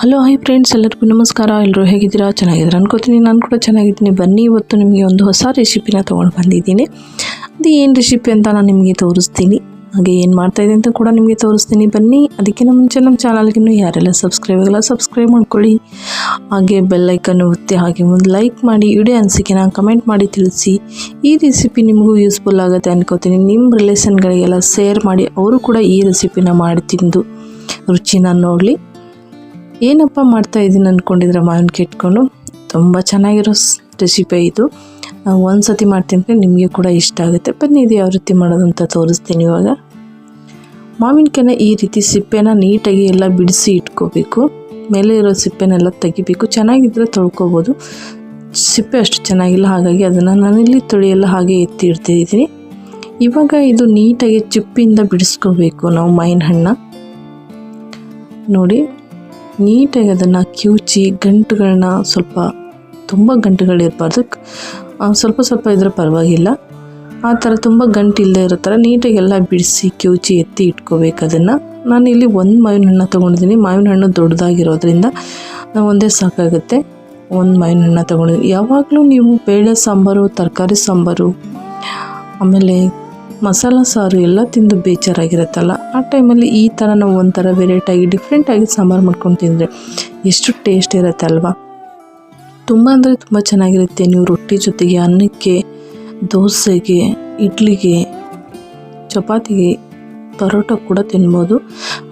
Hello hi friends ಎಲ್ಲರಿಗೂ ನಮಸ್ಕಾರ. ಎಲ್ಲರೂ ಹೇಗಿದ್ದೀರಾ? ಚೆನ್ನಾಗಿದ್ದೀರಾ ಅನ್ಕೋತೀನಿ. ನಾನು ಕೂಡ ಚೆನ್ನಾಗಿದ್ದೀನಿ. ಬನ್ನಿ, ಇವತ್ತು ನಿಮಗೆ ಒಂದು ಹೊಸ ರೆಸಿಪಿನ ತೊಗೊಂಡು ಬಂದಿದ್ದೀನಿ. ಅದು ಏನು ರೆಸಿಪಿ ಅಂತ ನಾನು ನಿಮಗೆ ತೋರಿಸ್ತೀನಿ. ಹಾಗೆ ಏನು ಮಾಡ್ತಾಯಿದೆ ಅಂತ ಕೂಡ ನಿಮಗೆ ತೋರಿಸ್ತೀನಿ. ಬನ್ನಿ ಅದಕ್ಕಿಂತ ಮುಂಚೆ ನಮ್ಮ ಚಾನಲ್ಗಿನ್ನೂ ಯಾರೆಲ್ಲ ಸಬ್ಸ್ಕ್ರೈಬ್ ಆಗಲ್ಲ ಸಬ್ಸ್ಕ್ರೈಬ್ ಮಾಡ್ಕೊಳ್ಳಿ. ಹಾಗೆ ಬೆಲ್ಲೈಕನ್ನು ಒತ್ತಿ, ಹಾಗೆ ಒಂದು ಲೈಕ್ ಮಾಡಿ ವಿಡಿಯೋ ಅನಿಸಿಕೆನ ಕಮೆಂಟ್ ಮಾಡಿ ತಿಳಿಸಿ. ಈ ರೆಸಿಪಿ ನಿಮಗೂ ಯೂಸ್ಫುಲ್ ಆಗುತ್ತೆ ಅನ್ಕೋತೀನಿ. ನಿಮ್ಮ ರಿಲೇಷನ್ಗಳಿಗೆಲ್ಲ ಶೇರ್ ಮಾಡಿ, ಅವರು ಕೂಡ ಈ ರೆಸಿಪಿನ ಮಾಡಿ ತಿಂದು ರುಚಿನ ನೋಡಲಿ. ಏನಪ್ಪ ಮಾಡ್ತಾ ಇದ್ದೀನಿ ಅಂದ್ಕೊಂಡಿದ್ರೆ ಮಾವಿನಕಾಯಿ ಇಟ್ಕೊಂಡು ತುಂಬ ಚೆನ್ನಾಗಿರೋ ರೆಸಿಪಿ ಇದು. ಒಂದು ಸತಿ ಮಾಡ್ತೀನಿ ನಿಮಗೆ ಕೂಡ ಇಷ್ಟ ಆಗುತ್ತೆ. ಬನ್ನಿ, ಇದು ಯಾವ ರೀತಿ ಮಾಡೋದು ಅಂತ ತೋರಿಸ್ತೀನಿ ಇವಾಗ. ಮಾವಿನಕಾಯಿನ ಈ ರೀತಿ ಸಿಪ್ಪೆನ ನೀಟಾಗಿ ಎಲ್ಲ ಬಿಡಿಸಿ ಇಟ್ಕೋಬೇಕು. ಮೇಲೆ ಇರೋ ಸಿಪ್ಪೆನೆಲ್ಲ ತೆಗಿಬೇಕು. ಚೆನ್ನಾಗಿದ್ದರೆ ತೊಳ್ಕೊಬೋದು. ಸಿಪ್ಪೆ ಅಷ್ಟು ಚೆನ್ನಾಗಿಲ್ಲ, ಹಾಗಾಗಿ ಅದನ್ನು ನಾನಿಲ್ಲಿ ತೊಳೆಯೆಲ್ಲ ಹಾಗೆ ಎತ್ತಿ ಇಡ್ತಿದ್ದೀನಿ. ಇವಾಗ ಇದು ನೀಟಾಗಿ ಚಿಪ್ಪಿಂದ ಬಿಡಿಸ್ಕೋಬೇಕು ನಾವು ಮಾವಿನ ಹಣ್ಣ. ನೋಡಿ ನೀಟಾಗಿ ಅದನ್ನು ಕಿವುಚಿ ಗಂಟುಗಳನ್ನ ಸ್ವಲ್ಪ, ತುಂಬ ಗಂಟುಗಳಿರಬಾರ್ದು ಸ್ವಲ್ಪ ಸ್ವಲ್ಪ ಇದ್ರೆ ಪರವಾಗಿಲ್ಲ. ಆ ಥರ ತುಂಬ ಗಂಟು ಇಲ್ಲದೆ ಇರೋ ಥರ ನೀಟಾಗಿ ಎಲ್ಲ ಬಿಡಿಸಿ ಕಿವುಚಿ ಎತ್ತಿ ಇಟ್ಕೋಬೇಕು ಅದನ್ನು. ನಾನು ಇಲ್ಲಿ ಒಂದು ಮಾವಿನ ಹಣ್ಣು ತೊಗೊಂಡಿದ್ದೀನಿ. ಮಾವಿನ ಹಣ್ಣು ದೊಡ್ಡದಾಗಿರೋದ್ರಿಂದ ನಾವು ಒಂದೇ ಸಾಕಾಗುತ್ತೆ. ಒಂದು ಮಾವಿನ ಹಣ್ಣು ತೊಗೊಂಡಿದ್ದೀನಿ. ಯಾವಾಗಲೂ ನೀವು ಬೇಳೆ ಸಾಂಬಾರು, ತರಕಾರಿ ಸಾಂಬಾರು, ಆಮೇಲೆ ಮಸಾಲ ಸಾರು ಎಲ್ಲ ತಿಂದು ಬೇಜಾರಾಗಿರುತ್ತಲ್ಲ? ಆ ಟೈಮಲ್ಲಿ ಈ ಥರ ನಾವು ಒಂಥರ ವೆರೈಟಾಗಿ ಡಿಫ್ರೆಂಟಾಗಿ ಸಾಂಬಾರು ಮಾಡ್ಕೊಂಡು ತಿಂದರೆ ಎಷ್ಟು ಟೇಸ್ಟ್ ಇರುತ್ತೆ ಅಲ್ವಾ? ತುಂಬ ಅಂದರೆ ತುಂಬ ಚೆನ್ನಾಗಿರುತ್ತೆ ನೀವು ರೊಟ್ಟಿ ಜೊತೆಗೆ ಅನ್ನಕ್ಕೆ, ದೋಸೆಗೆ, ಇಡ್ಲಿಗೆ, ಚಪಾತಿಗೆ ಪರೋಟ ಕೂಡ ತಿನ್ಬೋದು.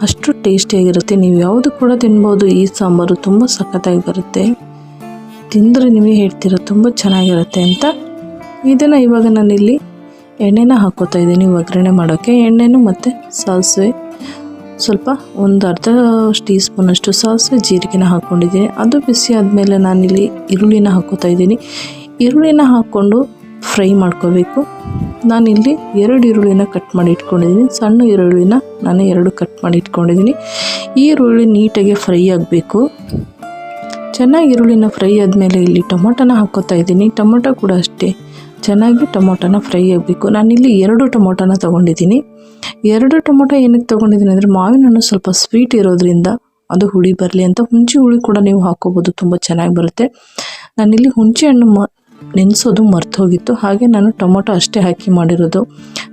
ಅಷ್ಟು ಟೇಸ್ಟಿಯಾಗಿರುತ್ತೆ ನೀವು ಯಾವುದು ಕೂಡ ತಿನ್ಬೋದು, ಈ ಸಾಂಬಾರು ತುಂಬ ಸಖತ್ತಾಗಿ ಬರುತ್ತೆ. ತಿಂದರೆ ನಿಮಗೆ ಹೇಳ್ತೀರ ತುಂಬ ಚೆನ್ನಾಗಿರುತ್ತೆ ಅಂತ ಇದನ್ನು ಇವಾಗ ನಾನಿಲ್ಲಿ ಎಣ್ಣೆನ ಹಾಕೋತಾ ಇದ್ದೀನಿ. ಒಗ್ಗರಣೆ ಮಾಡೋಕ್ಕೆ ಎಣ್ಣೆನೂ ಮತ್ತು ಸಾಸಿವೆ ಸ್ವಲ್ಪ ಒಂದು ಅರ್ಧ ಟೀ ಸ್ಪೂನಷ್ಟು ಸಾಸಿವೆ ಜೀರಿಗೆನ ಹಾಕ್ಕೊಂಡಿದ್ದೀನಿ ಅದು ಬಿಸಿ ಆದಮೇಲೆ ನಾನಿಲ್ಲಿ ಈರುಳ್ಳಿನ ಹಾಕೋತಾ ಇದ್ದೀನಿ. ಈರುಳ್ಳಿನ ಹಾಕ್ಕೊಂಡು ಫ್ರೈ ಮಾಡ್ಕೋಬೇಕು. ನಾನಿಲ್ಲಿ ಎರಡು ಈರುಳ್ಳಿನ ಕಟ್ ಮಾಡಿ ಇಟ್ಕೊಂಡಿದ್ದೀನಿ. ಸಣ್ಣ ಈರುಳ್ಳಿನ ನಾನು ಎರಡು ಕಟ್ ಮಾಡಿ ಇಟ್ಕೊಂಡಿದ್ದೀನಿ. ಈರುಳ್ಳಿ ನೀಟಾಗಿ ಫ್ರೈ ಆಗಬೇಕು. ಚೆನ್ನಾಗಿ ಈರುಳ್ಳಿನ ಫ್ರೈ ಆದಮೇಲೆ ಇಲ್ಲಿ ಟೊಮೊಟೊನ ಹಾಕೋತಾ ಇದ್ದೀನಿ. ಟೊಮೊಟೊ ಕೂಡ ಅಷ್ಟೇ. ಚೆನ್ನಾಗಿ ಟೊಮೊಟೊನ ಫ್ರೈ ಆಗಬೇಕು. ನಾನಿಲ್ಲಿ ಎರಡು ಟೊಮೊಟೊನ ತೊಗೊಂಡಿದ್ದೀನಿ. ಎರಡು ಟೊಮೊಟೊ ಏನಕ್ಕೆ ತೊಗೊಂಡಿದ್ದೀನಿ ಅಂದರೆ ಮಾವಿನ ಹಣ್ಣು ಸ್ವಲ್ಪ ಸ್ವೀಟ್ ಇರೋದ್ರಿಂದ ಅದು ಹುಳಿ ಬರಲಿ ಅಂತ. ಹುಣಸೆ ಹುಳಿ ಕೂಡ ನೀವು ಹಾಕೋಬೋದು, ತುಂಬ ಚೆನ್ನಾಗಿ ಬರುತ್ತೆ. ನಾನಿಲ್ಲಿ ಹುಣಸೆ ಹಣ್ಣು ಮ ನೆನೆಸೋದು ಮರ್ತು ಹೋಗಿತ್ತು ಹಾಗೆ ನಾನು ಟೊಮೊಟೊ ಅಷ್ಟೇ ಹಾಕಿ ಮಾಡಿರೋದು.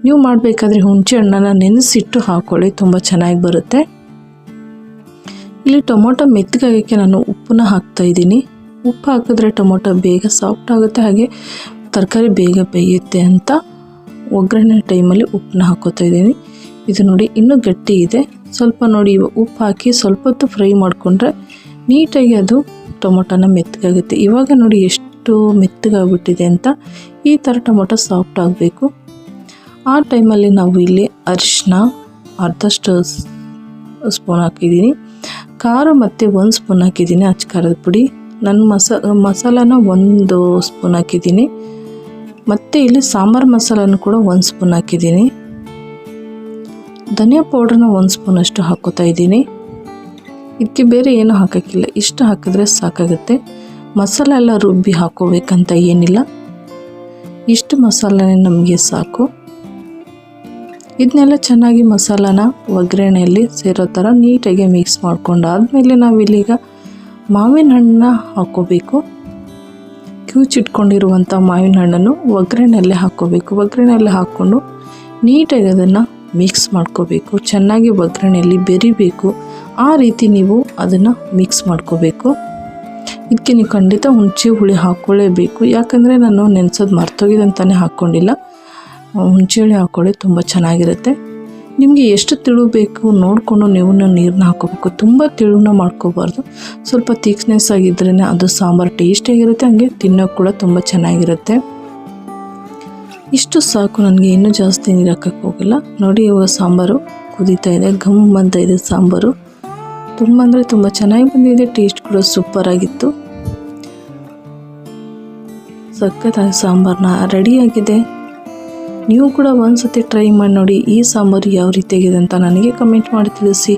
ನೀವು ಮಾಡಬೇಕಾದ್ರೆ ಹುಣಸೆ ಹಣ್ಣನ್ನು ನೆನೆಸಿಟ್ಟು ಹಾಕ್ಕೊಳ್ಳಿ ತುಂಬ ಚೆನ್ನಾಗಿ ಬರುತ್ತೆ. ಇಲ್ಲಿ ಟೊಮೊಟೊ ಮೆತ್ತಗಾಗೋಕ್ಕೆ ನಾನು ಉಪ್ಪನ್ನ ಹಾಕ್ತಾ ಇದ್ದೀನಿ. ಉಪ್ಪು ಹಾಕಿದ್ರೆ ಟೊಮೊಟೊ ಬೇಗ ಸಾಫ್ಟ್ ಆಗುತ್ತೆ. ಹಾಗೆ ತರಕಾರಿ ಬೇಗ ಬೇಯುತ್ತೆ ಅಂತ ಒಗ್ಗರಣೆ ಟೈಮಲ್ಲಿ ಉಪ್ಪನ್ನ ಹಾಕೋತಾ ಇದ್ದೀನಿ. ಇದು ನೋಡಿ ಇನ್ನೂ ಗಟ್ಟಿ ಇದೆ. ಸ್ವಲ್ಪ ನೋಡಿ ಉಪ್ಪು ಹಾಕಿ ಸ್ವಲ್ಪ ಹೊತ್ತು ಫ್ರೈ ಮಾಡಿಕೊಂಡ್ರೆ ನೀಟಾಗಿ ಅದು ಟೊಮೊಟೊನ ಮೆತ್ತಗಾಗುತ್ತೆ. ಇವಾಗ ನೋಡಿ ಎಷ್ಟು ಮೆತ್ತಗಾಗ್ಬಿಟ್ಟಿದೆ ಅಂತ ಈ ಥರ ಟೊಮೊಟೊ ಸಾಫ್ಟ್ ಆಗಬೇಕು. ಆ ಟೈಮಲ್ಲಿ ನಾವು ಇಲ್ಲಿ ಅರಿಶಿನ ಅರ್ಧಷ್ಟು ಸ್ಪೂನ್ ಹಾಕಿದ್ದೀನಿ. ಖಾರ ಮತ್ತು ಒಂದು ಸ್ಪೂನ್ ಹಾಕಿದ್ದೀನಿ. ಅಚ್ಚ ಖಾರದ ಪುಡಿ. ನನ್ನ ಮಸ ಮಸಾಲಾನ ಒಂದು ಸ್ಪೂನ್ ಹಾಕಿದ್ದೀನಿ. ಮತ್ತು ಇಲ್ಲಿ ಸಾಂಬಾರು ಮಸಾಲನ್ನು ಕೂಡ ಒಂದು ಸ್ಪೂನ್ ಹಾಕಿದ್ದೀನಿ. ಧನಿಯಾ ಪೌಡ್ರನ್ನ ಒಂದು ಸ್ಪೂನಷ್ಟು ಹಾಕೋತಾ ಇದ್ದೀನಿ. ಇದಕ್ಕೆ ಬೇರೆ ಏನೂ ಹಾಕೋಕ್ಕಿಲ್ಲ. ಇಷ್ಟು ಹಾಕಿದ್ರೆ ಸಾಕಾಗುತ್ತೆ. ಮಸಾಲ ಎಲ್ಲ ರುಬ್ಬಿ ಹಾಕೋಬೇಕಂತ ಏನಿಲ್ಲ. ಇಷ್ಟು ಮಸಾಲನೇ ನಮಗೆ ಸಾಕು. ಇದನ್ನೆಲ್ಲ ಚೆನ್ನಾಗಿ ಮಸಾಲಾನ ಒಗ್ಗರಣೆಯಲ್ಲಿ ಸೇರೋ ಥರ ನೀಟಾಗಿ ಮಿಕ್ಸ್ ಮಾಡಿಕೊಂಡಾದ್ಮೇಲೆ ನಾವಿಲ್ಲೀಗ ಮಾವಿನ ಹಣ್ಣನ್ನ ಹಾಕ್ಕೋಬೇಕು ಕ್ಯೂಚಿಟ್ಕೊಂಡಿರುವಂಥ ಮಾವಿನ ಹಣ್ಣನ್ನು ಒಗ್ಗರಣೆಯಲ್ಲೇ ಹಾಕ್ಕೋಬೇಕು. ಒಗ್ಗರಣೆಯಲ್ಲಿ ಹಾಕ್ಕೊಂಡು ನೀಟಾಗಿ ಅದನ್ನು ಮಿಕ್ಸ್ ಮಾಡ್ಕೋಬೇಕು. ಚೆನ್ನಾಗಿ ಒಗ್ಗರಣೆಯಲ್ಲಿ ಬೆರಿಬೇಕು. ಆ ರೀತಿ ನೀವು ಅದನ್ನು ಮಿಕ್ಸ್ ಮಾಡ್ಕೋಬೇಕು. ಇದಕ್ಕೆ ನೀವು ಖಂಡಿತ ಹುಣಸೆ ಹುಳಿ ಹಾಕ್ಕೊಳ್ಳೇಬೇಕು. ಯಾಕಂದರೆ ನಾನು ನೆನೆಸೋದು ಮರ್ತೋಗಿದೆ ಅಂತಲೇ ಹಾಕ್ಕೊಂಡಿಲ್ಲ. ಹುಣಸೆ ಹುಳಿ ಹಾಕ್ಕೊಳ್ಳಿ, ತುಂಬ ಚೆನ್ನಾಗಿರುತ್ತೆ. ನಿಮಗೆ ಎಷ್ಟು ತಿಳು ಬೇಕು ನೋಡಿಕೊಂಡು ನೀವು ನೀರನ್ನ ಹಾಕೋಬೇಕು. ತುಂಬ ತಿಳುವನ್ನ ಮಾಡ್ಕೋಬಾರ್ದು. ಸ್ವಲ್ಪ ತಿಕ್ನೆಸ್ ಆಗಿದ್ರೇ ಅದು ಸಾಂಬಾರು ಟೇಸ್ಟಿಯಾಗಿರುತ್ತೆ ಹಂಗೆ ತಿನ್ನೋಕೆ ಕೂಡ ತುಂಬ ಚೆನ್ನಾಗಿರುತ್ತೆ. ಇಷ್ಟು ಸಾಕು, ನನಗೆ ಇನ್ನೂ ಜಾಸ್ತಿ ನೀರು ಹಾಕೋಕ್ಕೆ ಹೋಗಿಲ್ಲ. ನೋಡಿ, ಇವಾಗ ಸಾಂಬಾರು ಕುದೀತಾ ಇದೆ, ಘಮ್ ಅಂತ ಇದೆ ಸಾಂಬಾರು. ತುಂಬ ಅಂದರೆ ತುಂಬ ಚೆನ್ನಾಗಿ ಬಂದಿದೆ, ಟೇಸ್ಟ್ ಕೂಡ ಸೂಪರ್ ಆಗಿತ್ತು. ಸಖತ್ತಾಗಿ ಸಾಂಬಾರನ್ನ ರೆಡಿಯಾಗಿದೆ ನೀವು ಕೂಡ ಒಂದು ಟ್ರೈ ಮಾಡಿ ನೋಡಿ, ಈ ಸಾಂಬಾರು ಯಾವ ರೀತಿಯಾಗಿದೆ ಅಂತ ನನಗೆ ಕಮೆಂಟ್ ಮಾಡಿ ತಿಳಿಸಿ.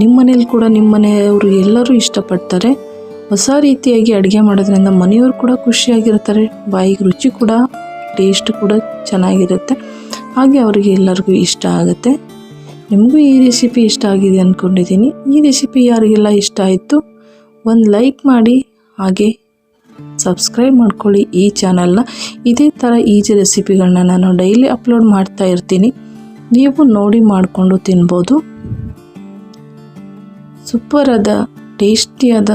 ನಿಮ್ಮ ಮನೇಲಿ ಕೂಡ ನಿಮ್ಮ ಮನೆಯವರು ಎಲ್ಲರೂ ಇಷ್ಟಪಡ್ತಾರೆ. ಹೊಸ ರೀತಿಯಾಗಿ ಅಡುಗೆ ಮಾಡೋದ್ರಿಂದ ಮನೆಯವರು ಕೂಡ ಖುಷಿಯಾಗಿರ್ತಾರೆ. ಬಾಯಿಗೆ ರುಚಿ ಕೂಡ ಟೇಸ್ಟ್ ಕೂಡ ಚೆನ್ನಾಗಿರುತ್ತೆ. ಹಾಗೆ ಅವರಿಗೆ ಎಲ್ಲರಿಗೂ ಇಷ್ಟ ಆಗುತ್ತೆ. ನಿಮಗೂ ಈ ರೆಸಿಪಿ ಇಷ್ಟ ಆಗಿದೆ ಅಂದ್ಕೊಂಡಿದ್ದೀನಿ ಈ ರೆಸಿಪಿ ಯಾರಿಗೆಲ್ಲ ಇಷ್ಟ ಆಯಿತು, ಒಂದು ಲೈಕ್ ಮಾಡಿ, ಹಾಗೆ ಸಬ್ಸ್ಕ್ರೈಬ್ ಮಾಡ್ಕೊಳ್ಳಿ ಈ ಚಾನಲ್ನ. ಇದೇ ಥರ ಈಜಿ ರೆಸಿಪಿಗಳನ್ನ ನಾನು ಡೈಲಿ ಅಪ್ಲೋಡ್ ಮಾಡ್ತಾ ಇರ್ತೀನಿ. ನೀವು ನೋಡಿ ಮಾಡಿಕೊಂಡು ತಿನ್ಬೋದು. ಸೂಪರಾದ, ಟೇಸ್ಟಿಯಾದ